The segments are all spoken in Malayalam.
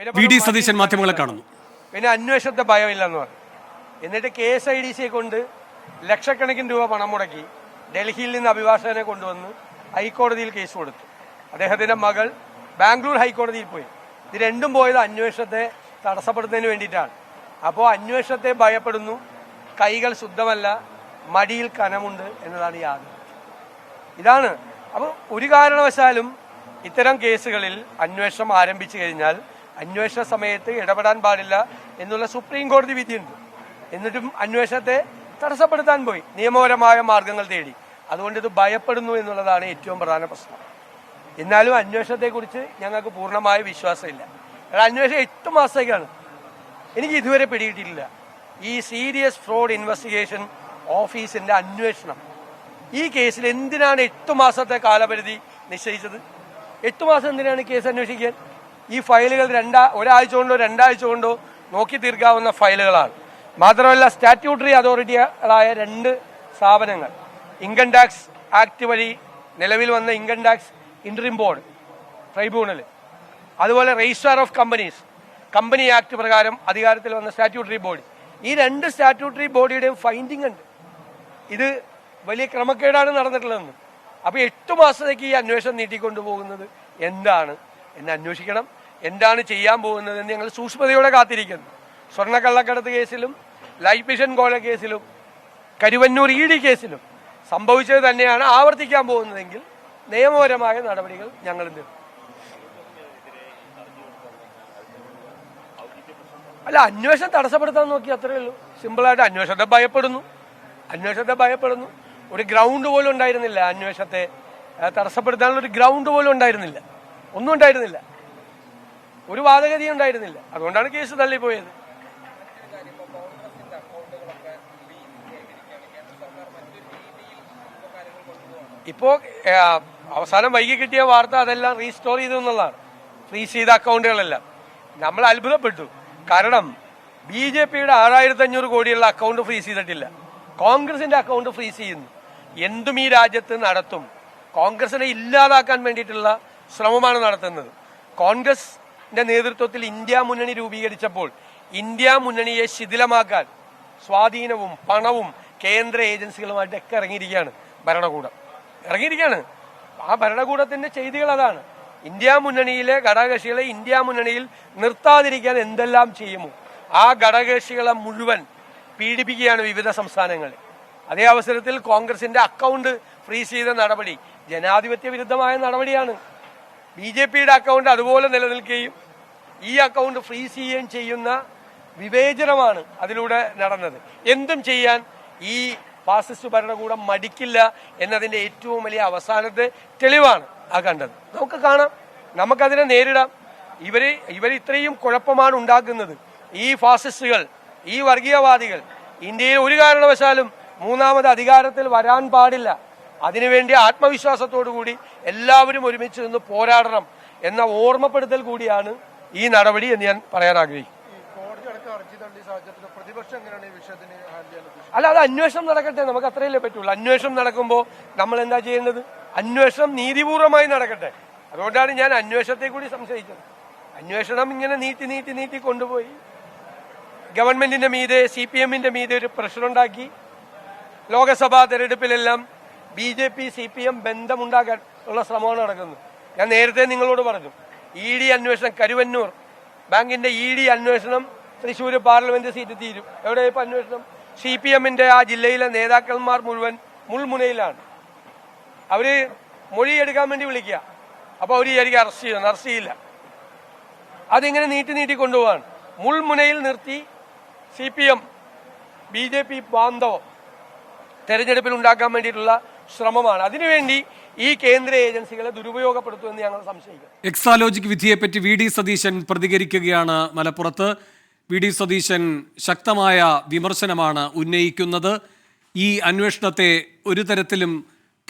വി ഡി സതീശൻ മാധ്യമങ്ങളെ കാണുന്നു. പിന്നെ അന്വേഷണത്തെ ഭയമില്ലെന്ന് പറഞ്ഞു. എന്നിട്ട് കെ എസ് ഐ ഡി സിയെ കൊണ്ട് ലക്ഷക്കണക്കിന് രൂപ പണം മുടക്കി ഡൽഹിയിൽ നിന്ന് അഭിഭാഷകനെ കൊണ്ടുവന്ന് ഹൈക്കോടതിയിൽ കേസ് കൊടുത്തു. അദ്ദേഹത്തിന്റെ മകൾ ബാംഗ്ലൂർ ഹൈക്കോടതിയിൽ പോയി. ഇത് രണ്ടും പോയത് അന്വേഷണത്തെ തടസ്സപ്പെടുത്തുന്നതിന് വേണ്ടിയിട്ടാണ്. അപ്പോൾ അന്വേഷണത്തെ ഭയപ്പെടുന്നു. കൈകൾ ശുദ്ധമല്ല മടിയിൽ കനമുണ്ട് എന്നതാണ് യാതൊരു ഇതാണ്. അപ്പോൾ ഒരു കാരണവശാലും ഇത്തരം കേസുകളിൽ അന്വേഷണം ആരംഭിച്ചു കഴിഞ്ഞാൽ അന്വേഷണ സമയത്ത് ഇടപെടാൻ പാടില്ല എന്നുള്ള സുപ്രീം കോടതി വിധിയുണ്ട്. എന്നിട്ടും അന്വേഷണത്തെ തടസ്സപ്പെടുത്താൻ പോയി. നിയമപരമായ മാർഗങ്ങൾ തേടി. അതുകൊണ്ട് ഇത് ഭയപ്പെടുന്നു എന്നുള്ളതാണ് ഏറ്റവും പ്രധാന പ്രശ്നം. എന്നാലും അന്വേഷണത്തെക്കുറിച്ച് ഞങ്ങൾക്ക് പൂർണമായ വിശ്വാസമില്ല. അന്വേഷണം എട്ട് മാസത്തേക്കാണ്. എനിക്ക് ഇതുവരെ പിടികിട്ടിയില്ല ഈ സീരിയസ് ഫ്രോഡ് ഇൻവെസ്റ്റിഗേഷൻ ഓഫീസിന്റെ അന്വേഷണം. ഈ കേസിൽ എന്തിനാണ് എട്ട് മാസത്തെ കാലപരിധി നിശ്ചയിച്ചത്? എട്ട് മാസം എന്തിനാണ് കേസ് അന്വേഷിക്കാൻ? ഈ ഫയലുകൾ രണ്ടാ ഒരാഴ്ച കൊണ്ടോ രണ്ടാഴ്ച കൊണ്ടോ നോക്കി തീർക്കാവുന്ന ഫയലുകളാണ്. മാത്രമല്ല സ്റ്റാറ്റ്യൂട്ടറി അതോറിറ്റികളായ രണ്ട് സ്ഥാപനങ്ങൾ. ഇൻകം ടാക്സ് ആക്ട് വഴി നിലവിൽ വന്ന income tax interim board tribunal അതുപോലെ registrar of companies company act പ്രകാരം അധികാരത്തിൽ വന്ന സ്റ്റാറ്റ്യൂട്ടറി ബോഡി ഈ രണ്ട് സ്റ്റാറ്റ്യൂട്ടറി ബോഡിയുടെയും ഫൈൻഡിംഗ് ഉണ്ട്. ഇത് വലിയ ക്രമക്കേടാണ് നടന്നിട്ടുള്ളതെന്ന്. അപ്പോൾ എട്ട് മാസത്തേക്ക് ഈ അന്വേഷണം നീട്ടിക്കൊണ്ടുപോകുന്നത് എന്താണ്? എന്ന് അന്വേഷിക്കണം. എന്താണ് ചെയ്യാൻ പോകുന്നത് എന്ന് ഞങ്ങൾ സൂക്ഷ്മതയോടെ കാത്തിരിക്കുന്നു. സ്വർണക്കള്ളക്കടത്ത് കേസിലും ലൈഫ് മിഷൻ കോഴ കേസിലും കരുവന്നൂർ ഇ ഡി കേസിലും സംഭവിച്ചത് തന്നെയാണ് ആവർത്തിക്കാൻ പോകുന്നതെങ്കിൽ നിയമപരമായ നടപടികൾ ഞങ്ങൾ തീർക്കും അല്ല അന്വേഷണം തടസ്സപ്പെടുത്താൻ നോക്കി അത്രേ ഉള്ളൂ. സിമ്പിളായിട്ട് അന്വേഷണത്തെ ഭയപ്പെടുന്നു. അന്വേഷണത്തെ ഭയപ്പെടുന്നു. ഒരു ഗ്രൗണ്ട് പോലും ഉണ്ടായിരുന്നില്ല അന്വേഷണത്തെ. തടസ്സപ്പെടുത്താനുള്ള ഒരു ഗ്രൗണ്ട് പോലും ഉണ്ടായിരുന്നില്ല. ഒന്നും ഉണ്ടായിരുന്നില്ല. ഒരു വാദഗതി ഉണ്ടായിരുന്നില്ല അതുകൊണ്ടാണ് കേസ് തള്ളിപ്പോയത്. ഇപ്പോ അവസാനം വൈകി കിട്ടിയ വാർത്ത അതെല്ലാം റീസ്റ്റോർ ചെയ്തു എന്നുള്ളതാണ്. ഫ്രീസ് ചെയ്ത അക്കൗണ്ടുകളെല്ലാം. നമ്മൾ അത്ഭുതപ്പെട്ടു. കാരണം ബി ജെ പിയുടെ ആറായിരത്തി അഞ്ഞൂറ് കോടിയുള്ള അക്കൗണ്ട് ഫ്രീസ് ചെയ്തിട്ടില്ല. കോൺഗ്രസിന്റെ അക്കൗണ്ട് ഫ്രീസ് ചെയ്യുന്നു. എന്തും ഈ രാജ്യത്ത് നടത്തും. കോൺഗ്രസിനെ ഇല്ലാതാക്കാൻ വേണ്ടിയിട്ടുള്ള ശ്രമമാണ് നടത്തുന്നത്. കോൺഗ്രസിന്റെ നേതൃത്വത്തിൽ ഇന്ത്യ മുന്നണി രൂപീകരിച്ചപ്പോൾ ഇന്ത്യ മുന്നണിയെ ശിഥിലമാക്കാൻ സ്വാധീനവും പണവും കേന്ദ്ര ഏജൻസികളുമായിട്ടൊക്കെ ഇറങ്ങിയിരിക്കുകയാണ് ഭരണകൂടം. ഇറങ്ങിയിരിക്കുകയാണ്. ആ ഭരണകൂടത്തിന്റെ ചെയ്തികൾ അതാണ്. ഇന്ത്യ മുന്നണിയിലെ ഘടകകക്ഷികളെ ഇന്ത്യ മുന്നണിയിൽ നിർത്താതിരിക്കാൻ എന്തെല്ലാം ചെയ്യുമോ? ആ ഘടകകക്ഷികളെ മുഴുവൻ പീഡിപ്പിക്കുകയാണ് വിവിധ സംസ്ഥാനങ്ങൾ അതേ അവസരത്തിൽ കോൺഗ്രസിന്റെ അക്കൗണ്ട് ഫ്രീസ് ചെയ്ത നടപടി ജനാധിപത്യ വിരുദ്ധമായ നടപടിയാണ്. ബി ജെ പിയുടെ അക്കൗണ്ട് അതുപോലെ നിലനിൽക്കുകയും ഈ അക്കൗണ്ട് ഫ്രീസ് ചെയ്യുകയും ചെയ്യുന്ന വിവേചനമാണ് അതിലൂടെ നടന്നത്. എന്തും ചെയ്യാൻ ഈ ഫാസിസ്റ്റ് ഭരണകൂടം മടിക്കില്ല എന്നതിന്റെ ഏറ്റവും വലിയ അവസാനത്തെ തെളിവാണ് ആ കണ്ടത്. നമുക്ക് കാണാം. നമുക്കതിനെ നേരിടാം. ഇവർ ഇവർ ഇത്രയും കുഴപ്പമാണ് ഉണ്ടാക്കുന്നത്. ഈ ഫാസിസ്റ്റുകൾ ഈ വർഗീയവാദികൾ ഇന്ത്യയിൽ ഒരു കാരണവശാലും മൂന്നാമത് അധികാരത്തിൽ വരാൻ പാടില്ല. അതിനുവേണ്ടി ആത്മവിശ്വാസത്തോടു കൂടി എല്ലാവരും ഒരുമിച്ച് നിന്ന് പോരാടണം എന്ന ഓർമ്മപ്പെടുത്തൽ കൂടിയാണ് ഈ നടപടി എന്ന് ഞാൻ പറയാൻ ആഗ്രഹിക്കും അല്ല അത് അന്വേഷണം നടക്കട്ടെ. നമുക്ക് അത്രയല്ലേ പറ്റുള്ളൂ. അന്വേഷണം നടക്കുമ്പോൾ നമ്മൾ എന്താ ചെയ്യേണ്ടത്? അന്വേഷണം നീതിപൂർവമായി നടക്കട്ടെ. അതുകൊണ്ടാണ് ഞാൻ അന്വേഷണത്തെ കൂടി സംശയിച്ചത്. അന്വേഷണം ഇങ്ങനെ നീട്ടി നീട്ടി നീട്ടി കൊണ്ടുപോയി. ഗവൺമെന്റിന്റെ മീതെ സി പി എമ്മിന്റെ മീതെ ഒരു പ്രഷറുണ്ടാക്കി. Lok Sabha തെരഞ്ഞെടുപ്പിലെല്ലാം B J P C P M ബന്ധമുണ്ടാക്കാൻ ഉള്ള ശ്രമമാണ് നടക്കുന്നത്. ഞാൻ നേരത്തെ നിങ്ങളോട് പറഞ്ഞു ഇ ഡി അന്വേഷണം കരുവന്നൂർ ബാങ്കിന്റെ ഇ ഡി അന്വേഷണം തൃശ്ശൂർ പാർലമെന്റ് സീറ്റ് തീരും. എവിടെ ഇപ്പൊ അന്വേഷണം? സി പി എമ്മിന്റെ ആ ജില്ലയിലെ നേതാക്കന്മാർ മുഴുവൻ മുൾമുനയിലാണ്. അവർ മൊഴിയെടുക്കാൻ വേണ്ടി വിളിക്കുക. അപ്പൊ അവർ വിചാരിക്കുക അറസ്റ്റ് ചെയ്യുന്നു അറസ്റ്റ് ചെയ്യില്ല. അതിങ്ങനെ നീട്ടി നീട്ടി കൊണ്ടുപോവാണ്. മുൾമുനയിൽ നിർത്തി C P M B J P ബാന്ധവം തെരഞ്ഞെടുപ്പിൽ ഉണ്ടാക്കാൻ വേണ്ടിയിട്ടുള്ള ശ്രമമാണ്. അതിനുവേണ്ടി ഈ കേന്ദ്ര ഏജൻസികളെ ദുരുപയോഗപ്പെടുത്തുമെന്ന് ഞങ്ങൾ സംശയിക്കുന്നു. എക്സാലോജിക് വിധിയെപ്പറ്റി വി ഡി സതീശൻ പ്രതികരിക്കുകയാണ് മലപ്പുറത്ത്. വി ഡി സതീശൻ ശക്തമായ വിമർശനമാണ് ഉന്നയിക്കുന്നത്. ഈ അന്വേഷണത്തെ ഒരു തരത്തിലും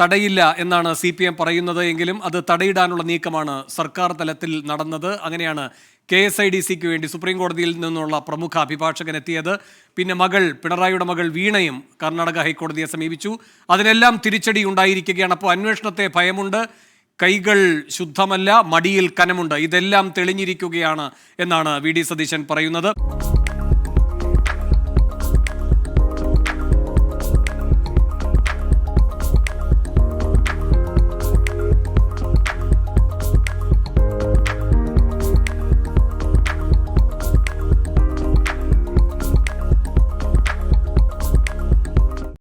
തടയില്ല എന്നാണ് സി പി എം പറയുന്നത് എങ്കിലും അത് തടയിടാനുള്ള നീക്കമാണ് സർക്കാർ തലത്തിൽ നടന്നത്. അങ്ങനെയാണ് കെ എസ് ഐ ഡി സിക്ക് വേണ്ടി സുപ്രീം കോടതിയിൽ നിന്നുള്ള പ്രമുഖ അഭിഭാഷകൻ എത്തിയത്. പിന്നെ മകൾ പിണറായിയുടെ മകൾ വീണയും കർണാടക ഹൈക്കോടതിയെ സമീപിച്ചു. അതിനെല്ലാം തിരിച്ചടി ഉണ്ടായിരിക്കുകയാണ്. അപ്പോൾ അന്വേഷണത്തെ ഭയമുണ്ട്. കൈകൾ ശുദ്ധമല്ല മടിയിൽ കനമുണ്ട്. ഇതെല്ലാം തെളിഞ്ഞിരിക്കുകയാണ് എന്നാണ് വി ഡി സതീശൻ പറയുന്നത്.